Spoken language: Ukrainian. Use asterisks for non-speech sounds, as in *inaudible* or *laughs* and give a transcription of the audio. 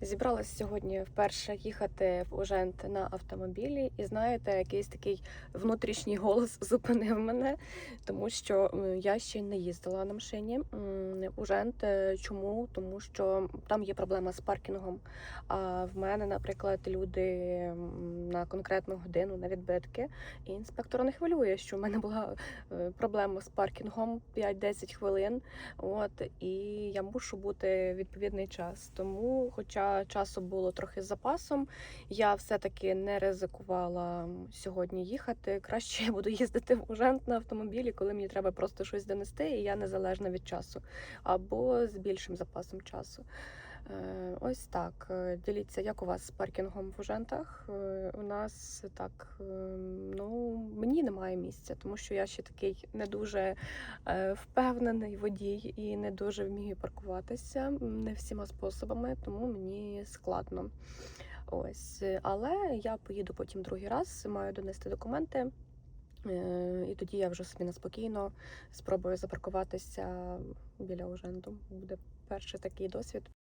Зібралася сьогодні вперше їхати в Ужент на автомобілі, і знаєте, якийсь такий внутрішній голос *laughs* зупинив мене, тому що я ще не їздила на машині. Ужент е, чому? Тому що там є проблема з паркінгом. А в мене, наприклад, люди на конкретну годину на відбитки, і інспектора не хвилює, що в мене була е, проблема з паркінгом 5-10 хвилин. От і я мушу бути відповідний час. Тому, хоча часу було трохи з запасом, я все-таки не ризикувала сьогодні їхати. Краще я буду їздити в Ужент на автомобілі, коли мені треба просто щось донести, і я незалежна від часу, або з більшим запасом часу. Е, Ось так. Е, Діліться, як у вас з паркінгом в Ужентах. Е, У нас так, ну мені немає місця, тому що я ще такий не дуже впевнений водій і не дуже вмію паркуватися не всіма способами, тому мені складно. Ось, але я поїду потім другий раз, маю донести документи. І тоді я вже собі неспокійно спробую запаркуватися біля Уженду. Буде перший такий досвід.